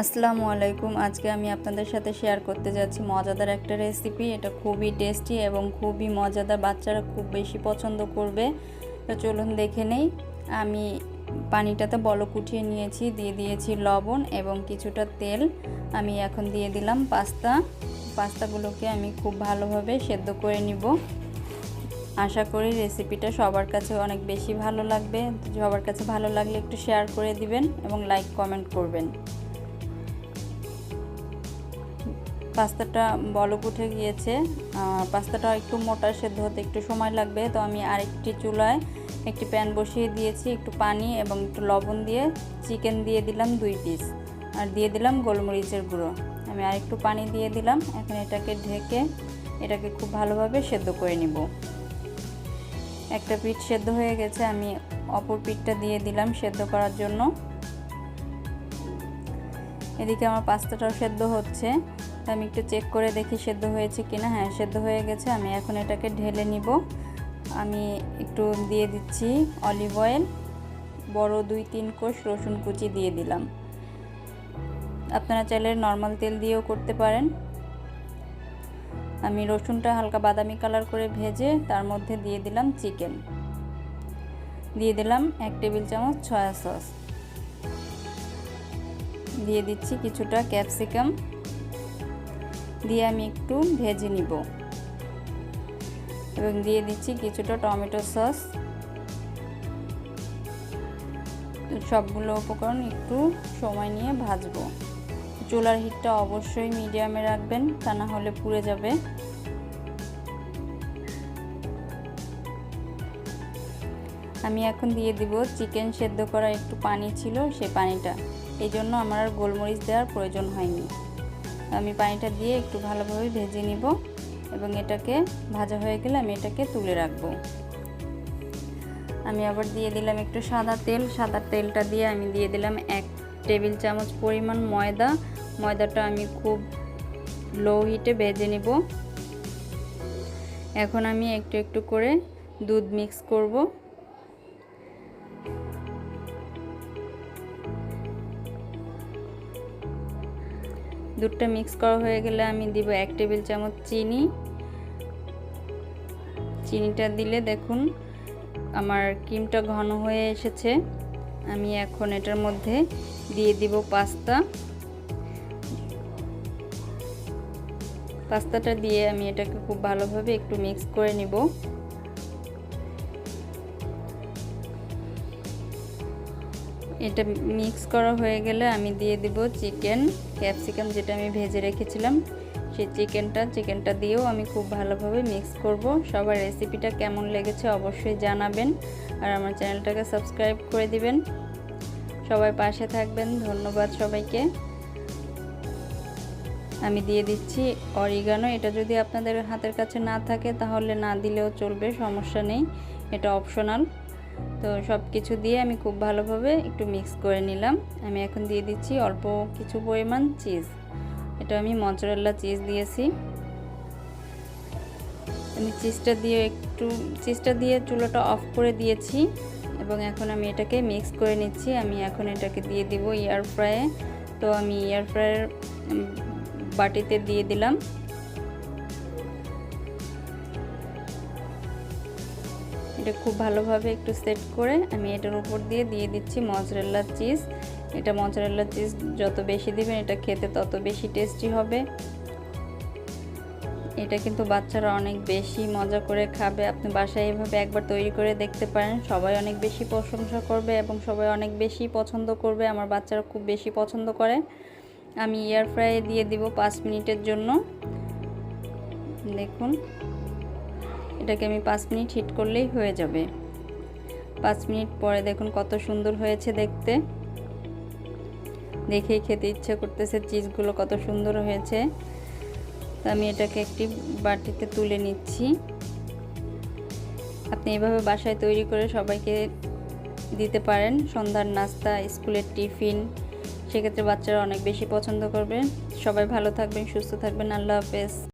আসসালামু আলাইকুম। আজকে আমি আপনাদের সাথে শেয়ার করতে যাচ্ছি মজাদার একটা রেসিপি এটা খুবই টেস্টি এবং খুবই মজাদার। বাচ্চারা খুব বেশি পছন্দ করবে। তো চলুন দেখে নেই। আমি পানিটাতে বলক উঠিয়ে নিয়েছি, দিয়ে দিয়েছি লবণ এবং কিছুটা তেল। আমি এখন দিয়ে দিলাম পাস্তা। পাস্তাগুলোকে আমি খুব ভালোভাবে সেদ্ধ করে নিব। আশা করি রেসিপিটা সবার কাছে অনেক বেশি ভালো লাগবে। সবার কাছে ভালো লাগলে একটু শেয়ার করে দিবেন এবং লাইক কমেন্ট করবেন। পাস্তাটা বলক উঠে গিয়েছে। পাস্তাটা একটু মোটা সেদ্ধ হতে একটু সময় লাগবে। তো আমি আরেকটি চুলায় একটি প্যান বসিয়ে দিয়েছি, একটু পানি এবং একটু লবণ দিয়ে চিকেন দিয়ে দিলাম দুই পিস আর দিয়ে দিলাম গোলমরিচের গুঁড়ো। আমি আরেকটু পানি দিয়ে দিলাম। এখন এটাকে ঢেকে এটাকে খুব ভালোভাবে সেদ্ধ করে নিব। একটা পিঠ সেদ্ধ হয়ে গেছে। আমি অপর পিঠটা দিয়ে দিলাম সেদ্ধ করার জন্য। এদিকে আমার পাস্তাটাও সেদ্ধ হচ্ছে। তো আমি একটু চেক করে দেখি সেদ্ধ হয়েছে কিনা। হ্যাঁ সেদ্ধ হয়ে গেছে। আমি এখন এটাকে ঢেলে নিব। আমি একটু দিয়ে দিচ্ছি অলিভ অয়েল। বড় দুই তিন কোষ রসুন কুচি দিয়ে দিলাম। আপনারা চাইলে নর্মাল তেল দিয়েও করতে পারেন। আমি রসুনটা হালকা বাদামি কালার করে ভেজে তার মধ্যে দিয়ে দিলাম চিকেন। দিয়ে দিলাম এক টেবিল চামচ সয়া সস। দিয়ে দিচ্ছি কিছুটা ক্যাপসিকাম। দিয়ে আমি একটু ভেজে নিব। এবং দিয়ে দিচ্ছি কিছুটা টমেটো সস। সবগুলো উপকরণ একটু সময় নিয়ে ভাজবো। চুলার হিটটা অবশ্যই মিডিয়ামে রাখবেন, তা না হলে পুড়ে যাবে। আমি এখন দিয়ে দিব চিকেন সেদ্ধ করা একটু পানি ছিল সে পানিটা। এই জন্য আমার আর গোলমরিচ দেওয়ার প্রয়োজন হয়নি। আমি পানিটা দিয়ে একটু ভালোভাবে ভেজে নিব এবং এটাকে ভাজা হয়ে গেলে আমি এটাকে তুলে রাখব। আমি আবার দিয়ে দিলাম একটু সাদা তেল। সাদা তেলটা দিয়ে আমি দিয়ে দিলাম এক টেবিল চামচ পরিমাণ ময়দা। ময়দাটা আমি খুব লো হিটে ভেজে নিব। এখন আমি একটু একটু করে দুধ মিক্স করব। দুধটা মিক্স করা হয়ে গেলে আমি দিব এক টেবিল চামচ চিনি। চিনিটা দিলে দেখুন আমার ক্রিমটা ঘন হয়ে এসেছে। আমি এখন এটার মধ্যে দিয়ে দিব পাস্তা। পাস্তাটা দিয়ে আমি এটাকে খুব ভালোভাবে একটু মিক্স করে নিব। এটা মিক্স করা হয়ে গেলে আমি দিয়ে দিব চিকেন ক্যাপসিকাম যেটা আমি ভেজে রেখেছিলাম। সেই চিকেনটা চিকেনটা দিয়েও আমি খুব ভালোভাবে মিক্স করব। সবার রেসিপিটা কেমন লেগেছে অবশ্যই জানাবেন আর আমার চ্যানেলটাকে সাবস্ক্রাইব করে দিবেন। সবাই পাশে থাকবেন, ধন্যবাদ সবাইকে। আমি দিয়ে দিচ্ছি অরিগানো এটা যদি আপনাদের হাতের কাছে না থাকে তাহলে না দিলেও চলবে, সমস্যা নেই। এটা অপশনাল তো সব কিছু দিয়ে আমি খুব ভালোভাবে একটু মিক্স করে নিলাম। আমি এখন দিয়ে দিচ্ছি অল্প কিছু পরিমাণ চিজ এটা আমি মচরেল্লা চিজ দিয়েছি। আমি চিজটা দিয়ে একটু চিজটা দিয়ে চুলোটা অফ করে দিয়েছি এবং এখন আমি এটাকে মিক্স করে নিচ্ছি। আমি এখন এটাকে দিয়ে দিব এয়ার ফ্রায়ে তো আমি এয়ার ফ্রায়ের বাটিতে দিয়ে দিলাম। এটা খুব ভালোভাবে একটু সেট করে আমি এটার উপর দিয়ে দিয়ে দিচ্ছি মজরেল্লা চিজ এটা মজরেল্লা চিজ যত বেশি দিবেন এটা খেতে তত বেশি টেস্টি হবে। এটা কিন্তু বাচ্চারা অনেক বেশি মজা করে খাবে। আপনি বাসায় এভাবে একবার তৈরি করে দেখতে পারেন। সবাই অনেক বেশি প্রশংসা করবে এবং সবাই অনেক বেশি পছন্দ করবে। আমার বাচ্চারা খুব বেশি পছন্দ করে। আমি এয়ার ফ্রাই দিয়ে দিব পাঁচ মিনিটের জন্য। দেখুন। এটাকে আমি পাঁচ মিনিট হিট করলেই হয়ে যাবে। পাঁচ মিনিট পরে দেখুন কত সুন্দর হয়েছে দেখতে। দেখেই খেতে ইচ্ছা করতেছে চিজগুলো কত সুন্দর হয়েছে। তো আমি এটাকে একটি বাটিতে তুলে নিচ্ছি। আপনি এভাবে বাসায় তৈরি করে সবাইকে দিতে পারেন। সন্ধ্যার নাস্তা, স্কুলের টিফিন, সেক্ষেত্রে বাচ্চারা অনেক বেশি পছন্দ করবে। সবাই ভালো থাকবেন, সুস্থ থাকবেন। আল্লাহ হাফেজ।